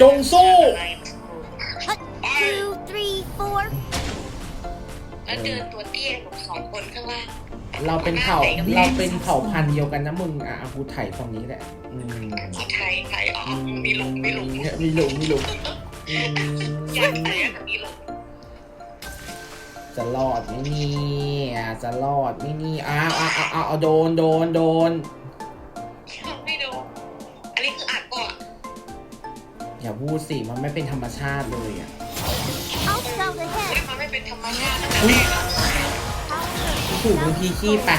จงสู้ two, three, four. แล้วเดินตัวเตี้ยกับสองคนข้างล่างเราเป็นเผ่าเราเป็นเผ่าพันธุ์เดียวกันนะมึงอะกูไถ่ฝั่งนี้แหละอืมเอาไทยไทยอ๋อมีหลุมมีหลุมมีหลุมมีหลุมอืมอยากไทยกับมีหลุมจะรอดไหมเนี่ยจะรอดไหมนี่อ้าวอ้าวอ้าวอ้าวโดนโดนโดน อย่าพูดสิมันไม่เป็นธรรมชาติเลยอะ I'll scout ไม่ ahead. มันไม่เป็นธรรมชาติตั้งแต่อุ๊ยแรกอะถูกบางทีขี้ไปะ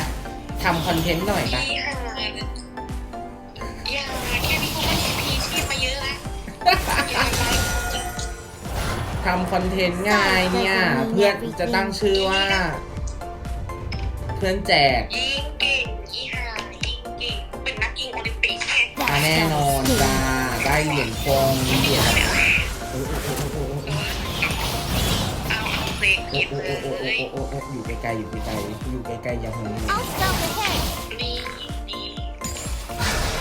ทำคอนเทนต์หน่อยปะพี่ห่าอย่าแค่นี้ก็ไม่มีพีชีพมาเยอะแล้วอย่าไปทำคอนเทนต์ง่ายเนี่ย เพื่อนจะตั้งชื่อว่า เพื่อนแจกยิงเก่งยี่ห่ายิงเก่งเป็นนักยิงโอลิมปิกไง อะแน่นอนจ้า ได้เหรียญทองเหรียญโอ้โอ้โอ้โอ้โอ้เอาเอาเฟกโอ้ยิงโอ้เลโอ้โอ้ยโอ้โอ้อยู่ไกลๆอยู่ไกลๆอยู่ไกลๆอย่าหง I'll scout ahead. นี่นี่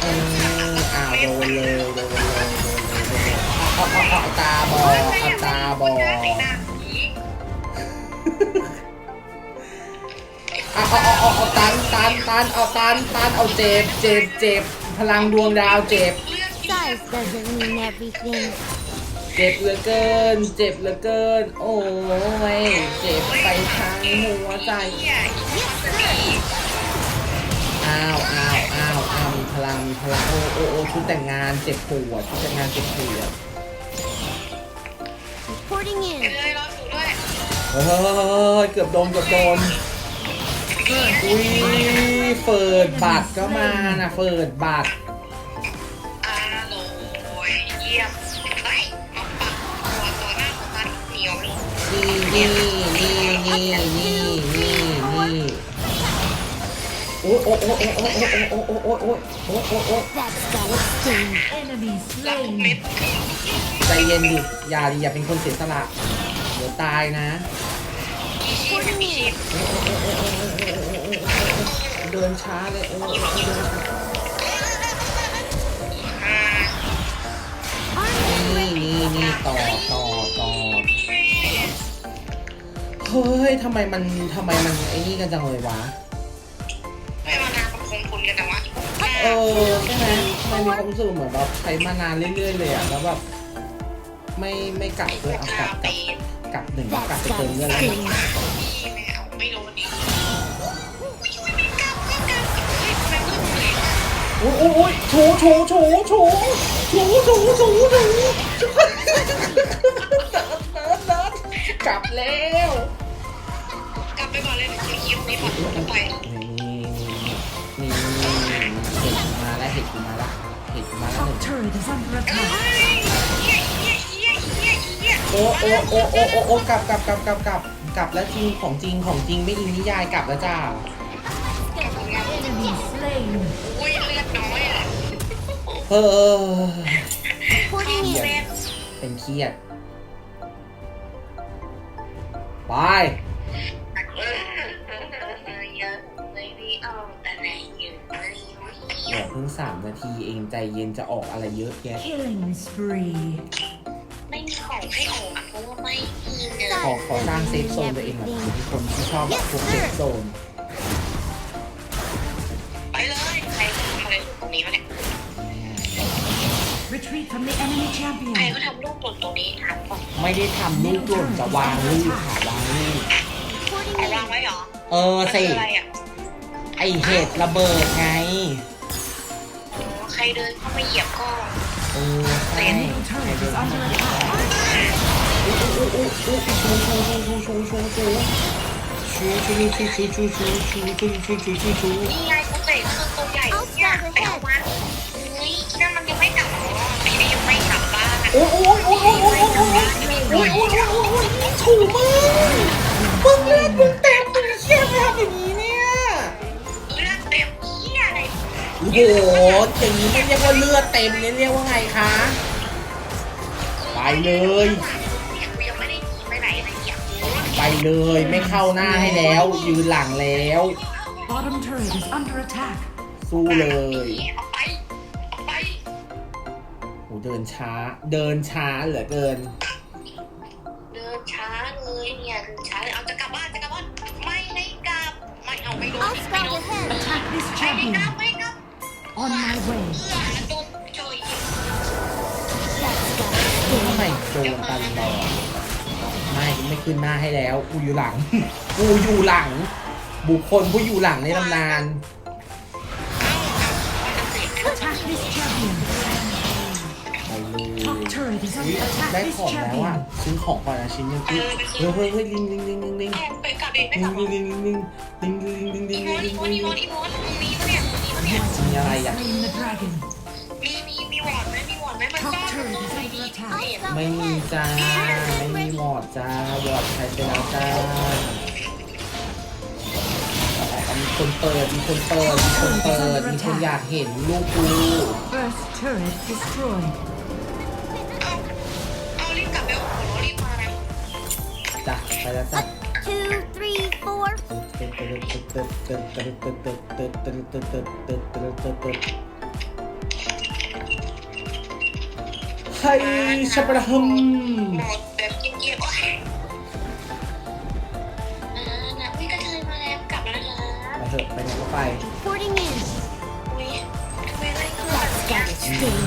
เอออ้าวโดนเลยโดนเลยโดนเลยโดนเลยเอาเอาเอาเอาตาบอดเอาตาบอดไอ้หน้าผีเอาเอาเอาเอาเอาตันตันตันเอาตันตันเอาเจ็บเจ็บเจ็บพลังดวงดาวเจ็บเลือด Size doesn't mean everything. เจ็บเหลือเกิน เจ็บเหลือเกิน โอ้ย เจ็บไปทั้งหัวใจเหี้ยอีกคนจะดีอ้าวอ้าวอ้าวอ้าวมีพลังมีพลัง โอ้โอ้โอ้ชุดแต่งงานเจ็บปวดชุดแต่งงานเจ็บปวด Reporting ไป in. เลยรอสูด้วยเฮ้ยเกือบโดนเกือบโดนอุ้ยเฟิร์ดบัตรก็มานะเฟิร์ดบัตรอาโล ยี่ยมเฮ้ยมาปักตัวตัวหน้าของมันเหนียวลงนี่นี่นี่นี่นี่นี่นี่โอ้โอ้โอ้โอ้โอ้โอ้โอ้โอ้โอ้โอ้โอ้โอ้โอ้รับทุกเม็ดใจเย็นดิอย่าดิอย่าเป็นคนเสียสละเดี๋ยวตายนะมีชีพมีชีพเดินช้าเลยเออเออเดินช้าอ่ นี่นี่นี่ต่อต่อต่อเฮ้ยทำไมมันทำไมมันไอ้นี่กันจังเลยวะไม่มานานประคองคุณกันนะวะเออใช่ไหมมันมีความรู้สึกเหมือนแบบใช้มานานเรื่อยๆเลยอะแล้วแบบไม่ไม่กลับด้วยเอากลับกลับกลับหนึ่งกลับ That's ไปเติม gotta เงื่อนแล้ว sting. พี่ไม่เอาไม่โดนดิช่วยไม่กลับไม่กลับเฮ้ยทำไมมืดเลยโอ้ยโอ้ยโฉโฉโฉโฉโฉโฉโฉโฉเดินเดิน กลับแล้ว กลับไปก่อนเลยเดี๋ยวคลิปนี้หมดจะไปนี่นี่นี่เห็ดกูมาแล้วเห็ดกูมาแล้วเห็ดกูมาแล้วหนึ่ Top ง turret is under เฮ้ attack. ยเหี้ยเหี้ยเหี้ยเหี้ยเหี้ยโอ้โอ้โอ้โอ้โอ้โอ้กลับกลับกลับกลับกลับกลับแล้วจริงของจริงของจริงไม่อิงนิยายกลับแล้วจ้า Enemy slain. อุ้ยเลือดน้อยอะเออ Reporting เซ in. น เป็นเครียด ไปเออเยอะไม่ได้เอาอะไรอยู่เลยเดี๋ยวเพิ่งสามนาทีเองใจเย็นจะออกอะไรเยอะแยะ Killing spree. ไม่มีของให้ออกเพราะว่าไม่มีเงิน ขอขอสร้างเซฟโซนตัวเองหน่อยทุกคนที่ชอบแบบพวกเซฟโซน from the enemy ใคร champion. ก็ทำลูกหล่นตรงนี้ถามก่อนไม่ได้ทำลูกหล่นจะวางลูกค่ะวางลูก Reporting เอาวาง in. ไว้เหรอเออมันสิคืออะไรอะไอเห็ดระเบิดไงอ๋อใครเดินเข้ามาเหยียบก็เออใช่ Middle turret is under attack. อู้อู้อู้อู้ชูชูชูชูชูชูชูชูชูชูชูชูชูชูชูชูชูชูนี่ไงกูเตะคือตัวใหญ่เนี่ยไปเอามันเโอ้ยโอ้ยโอ้ยโอ้ยโอ้ยโอ้ยโอ้ยโอ้ยโอ้ยโอ้ยถูมากมึงเลือดมึงเต็มมึงเชี่ยทำอย่างนี้เนี่ยเลือดเต็มเหี้ยอะไรโอ้โหอย่างนี้ไม่เรียกว่าเลือดเต็มเนี่ยเรียกว่าไงคะไปเลยไปเลยเนี่ยไปเลยไม่เข้าหน้าให้แล้ว ยืนหลังแล้ว Bottom turret is under attack. สู้เลย อ้เดินช้า เดินช้าเหลือเกิน เดินช้าเลยเนี่ยเดินช้าเลยเอาจะกลับบ้านจะกลับบ้านไม่ได้กลับไม่เอาไม่โดน I'll ไม่ scout โดน ahead. Attack this ไม่ champion. กลับไม่กลับ On my way. เอื้อโดนโจย That's got ทำไมโจรตลอดไม่ไม่ขึ้นหน้าให้แล้ว กูอยู่หลัง กูอยู่หลัง บุคคลผู้อยู่หลังในตำนาน Attack this champion. ไปเลย Top turret is อุ๊ย under attack ได้ this ของแล้วอะ champion. ซื้อของก่อนนะชิ้นหนึงอุ๊ยเฮ้ยเฮ้ยเฮ้ยลิงลิงลิงลิงลิงไปกลับเองไม่ลิกลังบลิงลิงลิงลิงลิงลิงลิงลิอีงโมลินงอีโมลินงอีโมนอีโมนมีปะเนี่ยมีปะเนี่ย มีอะไรอะ Slain the dragon. มีมีมีวอร์ดไหมมีวอร์ดไหมมันก็ต้อง is ไป under ดี attack. นี่ไม่มีจ้าไม่มีหมอดจ้าวอดใครไปแล้วจ้ามีคนเปิดมีคนเปิดมีคนเปิดมีคนอยากเห็นลูกกู First turret destroyed. จ้ะไปแล้วจ้ะ two, three, four. ให้ชับระหึมหมดแบบเงียบๆโอ้ยอ่านะอุ้ยกระเทยมาแล้วกลับแล้วนะคะไปเถอะไปไหนก็ไป Reporting in. อุ้ยทำไมอะไรก็ That's got its sting.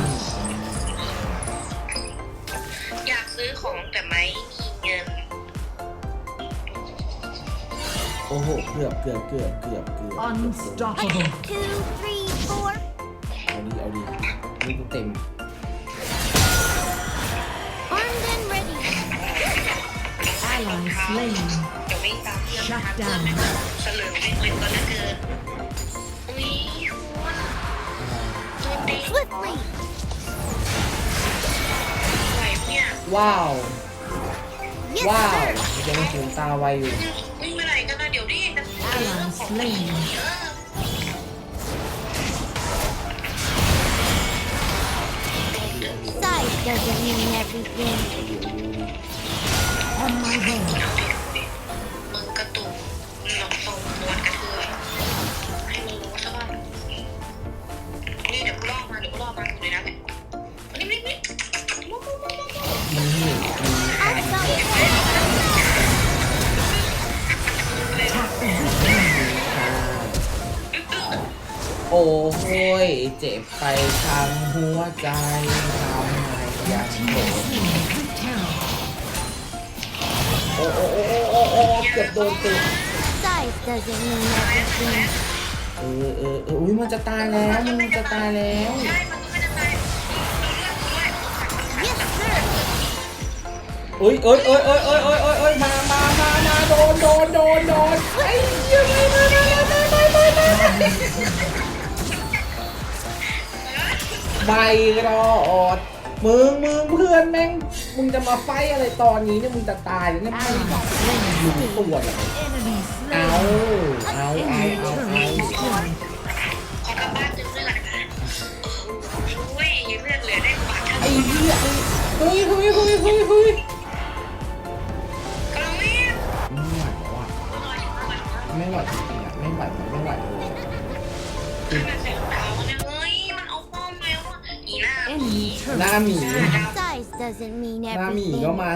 อยากซื้อของแต่ไม่ อ้โห เกือบเกือบเกือบเกือบเกือบ Unstoppable. Two, three, four. เอาดีเอาดีนี่กูเต็ม Armed and ready. Ally slain. เดี๋ยววิ่งตามเพื่อน Shut หาเพื่อน down. ไม่มาเฉลิมเล่นเป็นตัวเหลือเกินอุ้ยโดนตี Swiftly. ไหวปะเนี่ยว้าว Yes, ว้าว sir. ยังมีตาไวอยู่วิ่ง slain. Size doesn't mean everything. On my way. โอ้โหยเจ็บไปทั้งหัวใจทำไมยังโดนโอ้โอ้โอ้โอ้โอ้โอ้เกือบโดนตึก Size doesn't mean everything. เออเออเอออุ้ยมันจะตายแล้วมันจะตายแล้วอดด้ย Yes, sir. เอ้ยเอ้ยเอ้ยเอ้ยเอ้ยเอ้ยเอ้ยเอ้ยมามามามาโดนโดนโดนโดนไอ้เหี้ยไม่ไม่ม่ไม่ไม่ไม่ไม่ ไม่รอดมึงมึงเพื่อนแม่งมึงจะมาไฟอะไรตอนนี้เนี่ยมึงจะตายแล้วเนี่ยไม่ Ally รู้ slain. ตัวเหรอ Enemy เอา slain. เอาเอา Enemy เอา turret destroyed. ขอกลับบ้านเจอเลือดนะคะอุ้ยเลือดเหลือได้กว่าท่านไอ้เหี้ยเฮ้ยเฮ้ยเฮ้ยเฮ้ยเฮ้ยกำลังวิ่งไม่ไหวแล้วอะไม่ไหวจริงๆอะไม่ไหวมันไม่ไหวเลยขึ้นมาใส่รองเท้าเนี่ยเฮ้ย หน้า turret หมี destroyed. Size doesn't mean หน้าหมีก็ everything. มา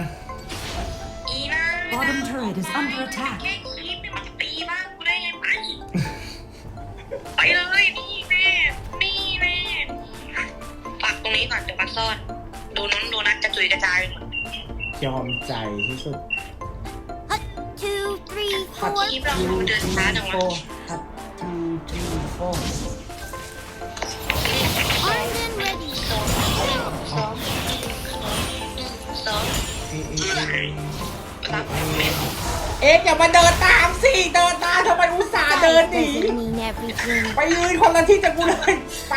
อีหน้า Bottom turret is under attack. แค่คลิปนี่มันตีบ้านกูได้ไงไปไปเลยนี่แน่นี่แน่ปักตรงนี้ก่อนเดี๋ยวมันซ่อน ดูน้องโดนัทกระจุยกระจายไปหมดยอมใจที่สุด Hut, two, three, ฮัต four. คลิปเราดูเดินช้าจังโฟวะฮัตทู สองเอ๊ะเอ๊ะเอ๊ะรับเม็ดเอ๊ะอย่ามาเดินตามสิเดินตามทำไมอุตส่าห์เดิน Size หนี doesn't mean everything. ไปยืนคนละที่จากกูเลยไป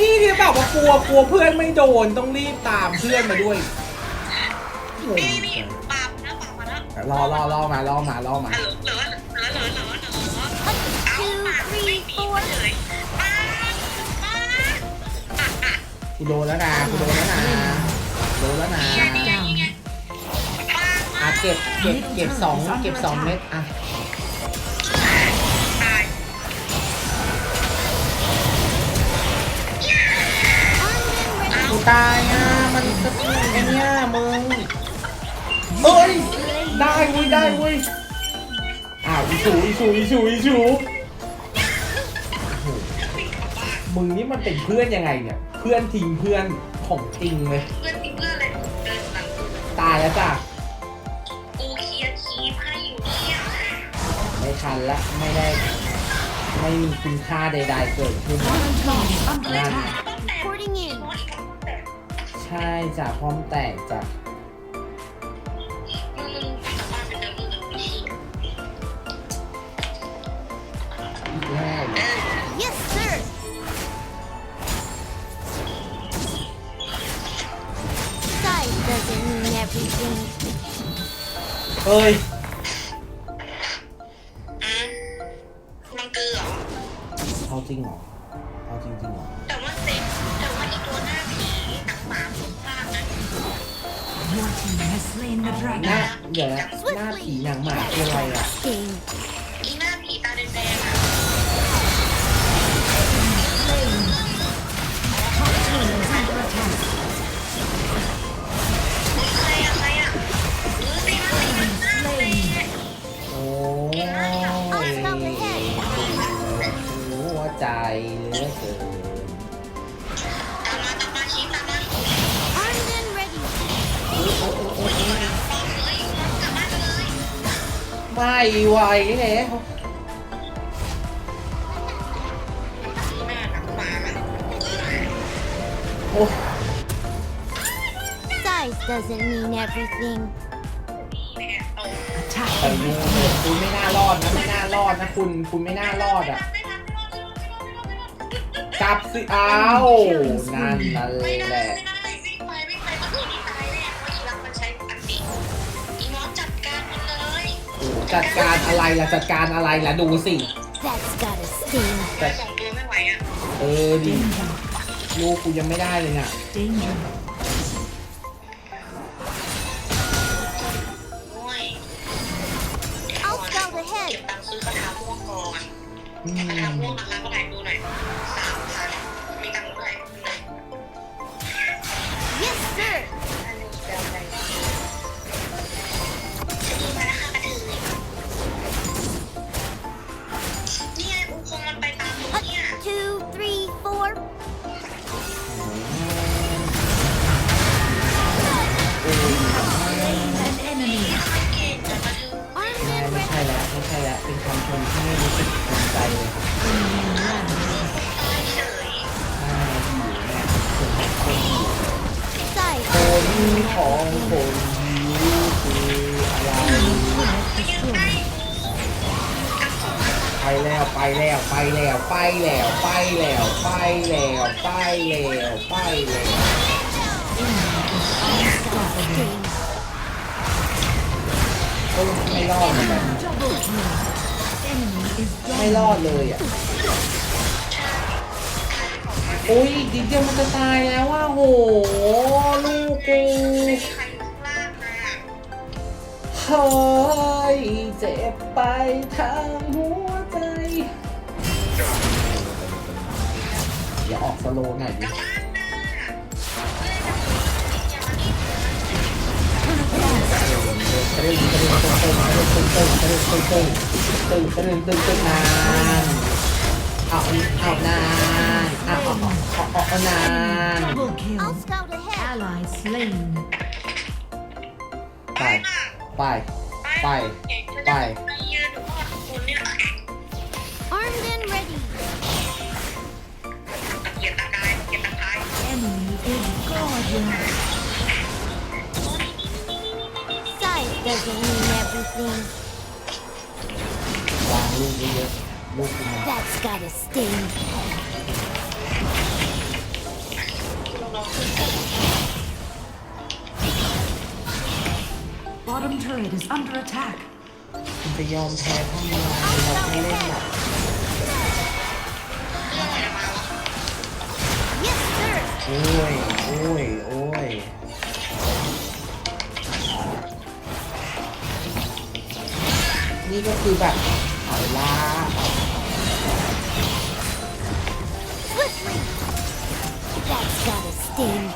นี่เนี่ยแบบว่ากลัวกลัวเพื่อนไม่โดนต้องรีบตามเพื่อนมาด้วยงงนี่นี่จังปาบนะปาบมาแล้วรอรอรอมา รอมา รอมา เหลือเหลือเหลือเหลือเหลือเหลือ Hut, เอา two, ปากไม่ three, มี four. เลย กูโดนแล้วนะกูโดนแล้วนะโดนแล้วนะ Shut down. ปาบมาเก็บเก็บเก็บสองเก็บสองเม็ดอะตายกูตายอะมันจะไอเนี้ยมึงเอ้ยได้เว้ยได้เว้ยอ้าวอีสูอีสูอีสูอีสู มึงนี่มันเป็นเพื่อนยังไงเนี่ย เพื่อนทิ้งเพื่อนของจริงเลยเพื่อนทิ้งเพื่อนเลยเดินหลังกูตายแล้วจ้ะกูเคลียร์คีบให้อยู่เนี่ยไม่ทันละไม่ได้ ไม่มีคุณค่าใด ๆ เกิดขึ้น Bottom tower is under นั่น attack. Reporting in. ใช่จ้ะพร้อมแตกจ้ะมึงมึงกลับบ้านไปเจอมึงกับกูชี อีกแล้ เฮ้ย ใจเลือเกินไม่ไหวแล้วโอ้ Size doesn't mean everything. แต่ยูเนี่คุณไม่น่ารอดนะไม่น่ารอดนะคุณคุณไม่น่ารอดอะ กลับสิอ้าวนั่นนั่นไม่ได้แหไม่ได้วิ่งไปวิ่งไปเมื่อกี้นี่ตายแน่เพราะอีรักมันใช้อันติอีมอสจัดการมันเลยจัดการอะไรล่ะจัดการอะไรล่ะดูสิ That's gotta sting. แต่สองตัวไม่ไหวอะเออดิลูกกูยังไม่ได้เลยเนี่ย Danger. โอ้ย I'll scout เก็ ahead. บตังค์ซื้อคาถาพวกก่อนอืคาถามพวกนะค ของคนหิวคืออะไรไปแล้วไปแล้วไปแล้วไปแล้วไปแล้วไปแล้วไปแล้วไปแล้ว Unstoppable. เออไม่รอดเหมือนกัน Double kill. Enemy is ไม่รอดเลยอะ โอ้ยอีกนิเดียวมันจะตายแล้วว่าโหลูกกูไม่มีใครอยู่ข้างล่างนะเฮ้ยเจ็บไปทั้งหัวใจ อย่าออกสโลว์หน่อยดิกลับบ้านนะเฮ้ยดิอย่ามาดิตรึงตรึงตรึงตรึงตรึงตรึงตรึงตรึงตรึงตรึงตรึงตรึงตรึงนาน เอาเอานานเอาเอาเอาเอานาน Double kill. I'll scout ahead. Ally slain. ไปไปไปไป Armed and ready. Enemy is gorgeous. Size doesn't mean everything. วางลูกเยอะๆ That's gotta sting. Bottom turret is under attack. Beyond heaven, Yes, sir. Oi, oi, oi. This is like, ถอยล่าง Interesting.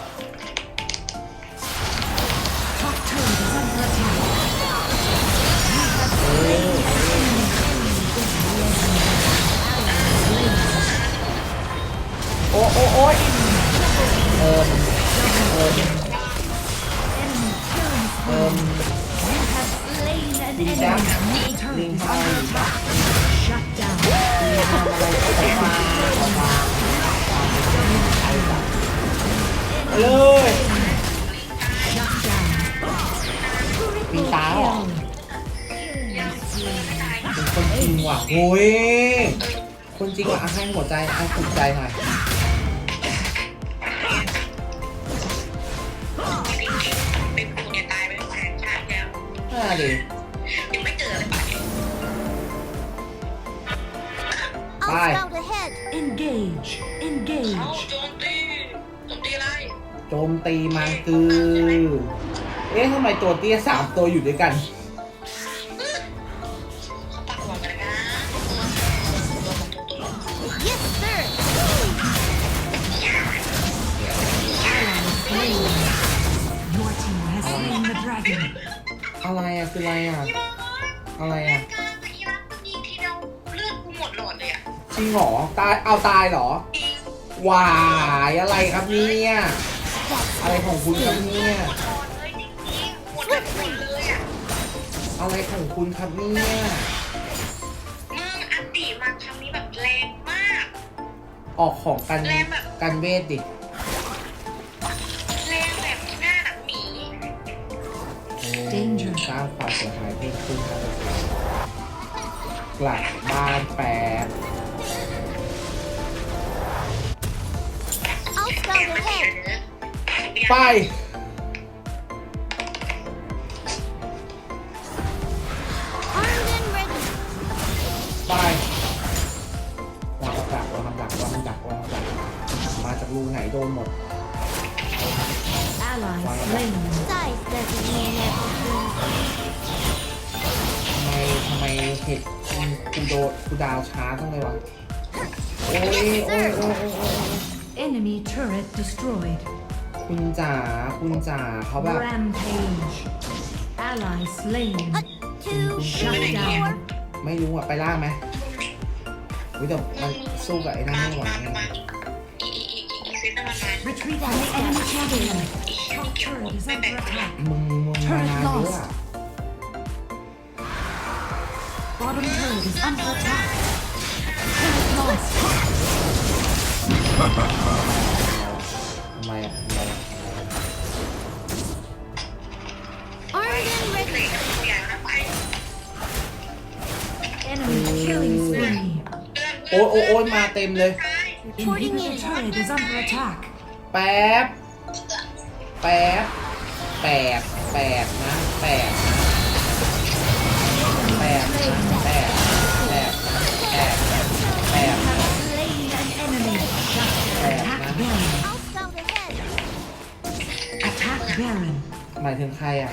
Top turret is under attack. You have slain the enemy. Ally slain. โอ้โอ้โอ้ยเออ Enemy killing spree. เออ You have slain an enemy. down. Your turret is under attack. Shut down. ทำอะไรก็ตาม เลยปีตาเหรอเป็นคนจริงว่ะโอ้ยคนจริงว่ะอะให้หัวใจให้ถูกใจหน่อยเป็นกูเนี่ยตายไปแสนชาติแล้วน่าดิยังไม่เจอเลยป่ะเนี่ย I'll Bye. scout ahead. Engage. เขา Engage. มตีมังคือ เอ๊ะทำไมตัวเตี้ยสามตัวอยู่ด้วยกัน Yes, sir. อะไรอะคืออะไรอะ อะไรอะการอีรักยิงทีเดียวเลือดกูหมดหลอดเลยอะจริงเหรอตายเอาตายเหรอวายอะไรครับเนี่ย อะไรของคุณครับเนี่ย อะไรของคุณครับเนี่ยอันตีมาทำนี้แบบแรงมากออกของกันแรงแบบ กันเวทดิแรงแบบหน้า Danger สร้างความเสียหายเพิ่มขึ้นครับกลับบ้านแปด ไป จ๋าเขาแบบ Rampage. Ally slain. A two, Shut three, down. four. ไม่รู้อะไปล่างไหมวิแต่มันสู้กับไอ้นั่นไม่ไหวไงมาอีอีอีอีเซตนั้นมันมา Retreat from the enemy champion. Top turret is under attack. มึงมึงมานานเยอะอะ Bottom turret is under attack. Turret lost. โอ้ยโอ้ยโอ้ยมาเต็มเลย Inhibitor turret is under attack. แป๊บ แป๊บ แปดแปดนะ แปดนะแปดนะแปดแปดนะแปดแปด Have slain an enemy. Attack Baron. I'll scout ahead. Attack Baron. หมายถึงใครอะ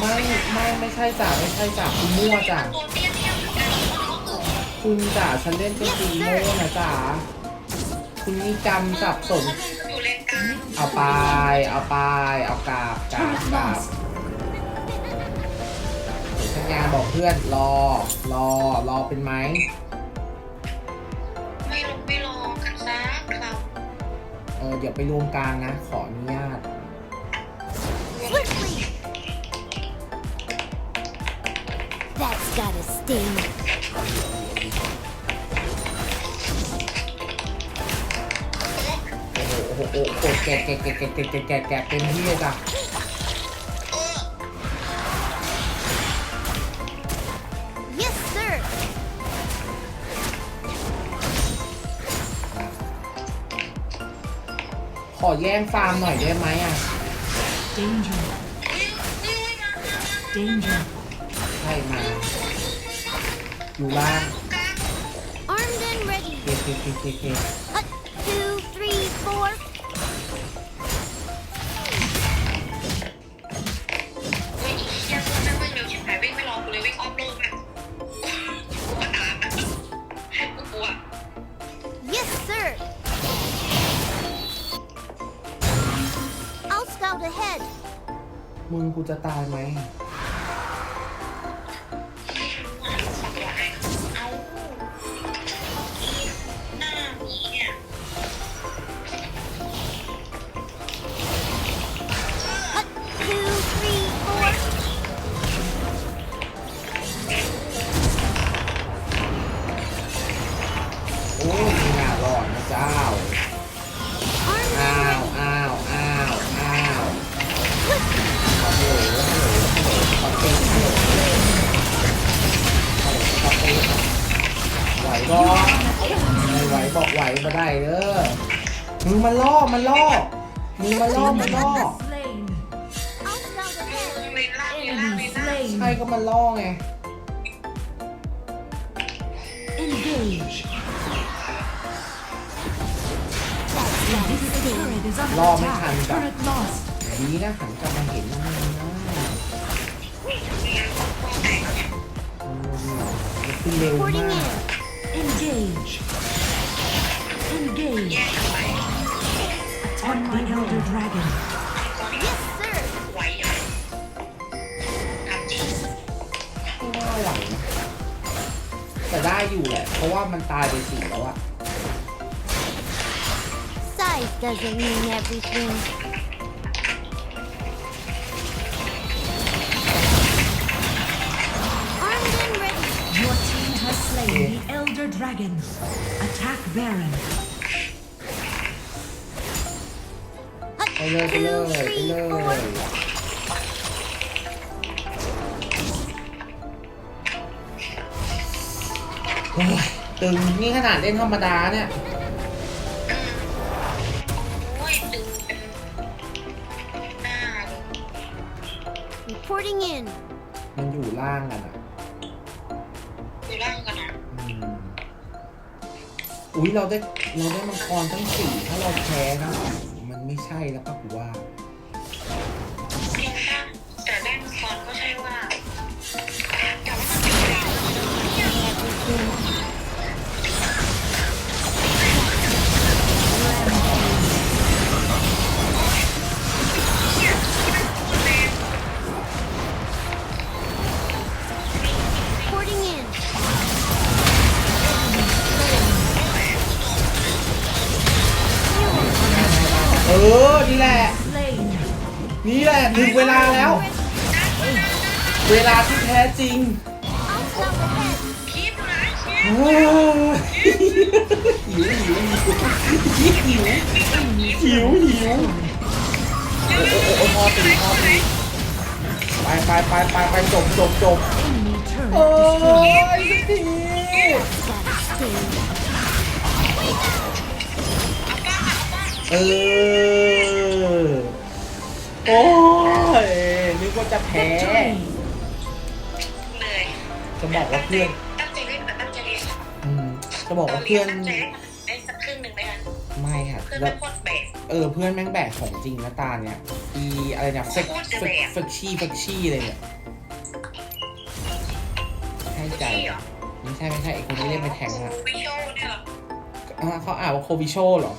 ไม่ไม่ไม่ใช่จ่าไม่ใช่จ่าคุณมั่วจ่าตัวเตี้ยเตี้ยเหมือนกันเขาเกิดคุณจ่าฉันเล่นเป็นตีโม่นะจ่าคุณนี่จำสับสนเขามึงอยู่เลนกลางเอาไปเอาไปเอากราบกราบ Turret กราบ lost. สัญญาบอกเพื่อนรอรอรอเป็นไหมไม่ลงไม่รอกันซักครับเออเดี๋ยวไปรวมกลางนะขออนุญาต Wasting. โอ้โหโอ้โหแกะแกะแกะแกะแกะแกะแกะแกะเต็มที่เลยจ้ะขอแย่งฟาร์มหน่อยได้ไหมอะ Danger. Danger. Armed and ready. Okay, Yes, sir. I'll scout ahead. มึงกูจะตายไหม อ้า Armed อ้าวอ้าวอ้าวอ้าวฮัลโหลฮัลโหลฮัลโหลขอเต้โหโหลขอเต้นไหวบ่ไม่ไหวบอกไหวมาได้เด้อมึงมาล่อมันล่อมึงมาล่อมันล่อ Slain. เลนล่างเลนล่างเล Enemy นล่าง slain. ใช่ก็มันล่อไง Engage. Sting. turret is under ล่อไม่ attack. ทันจ้ะ Turret lost. ดีนะหันกลับมาเห็นนะมึงนะมันขึ้นเร็ว Reporting มาก in. Engage. Engage. แยกไป On my elder dragon. Yes, sir. ไหวอยู่ทำจริงว่าไหวนะแต่ได้อยู่แหละ เพราะว่ามันตายไปสี่แล้วอะ Size doesn't mean everything. Armed and ready. Your team has slain the elder dragon. Attack Baron. ไปเลยไปเลย Two, ไป มันอยู่ล่างกันอะดูล่างกันนะอืมอุ้ยเราได้เราได้มังกรทั้งสี่ถ้าเราแพ้นะมันไม่ใช่แล้วป่ะกูว่า เออ โอ้ยนึกว่าจะแพ้ Victory. เหนื่อยจะบอกว่าเพื่อนตั้งใจเล่นแต่ตั้งใจเรียนอืมจะบอกว่าเพื่อน ตั้งใจเล่นได้สักครึ่งหนึ่งไหมคะไม่ค่ะเพื่อนแล้ไม่วโคตรแบกเออเพื่อนแม่งแบกของจริงนะตาเนี่ย อีอะไรเนี่ยเฟกโคตรจะเฟแบก กเฟกชี่เฟกชี่เลยเนี่ยให้ใจพี่เหรอไม่ใช่ไม่ใช่ไอคนที่เล่นไปแทงอะวิชวลเนี่ยเหรออะเขาอ่านว่าโควิโชเหรอ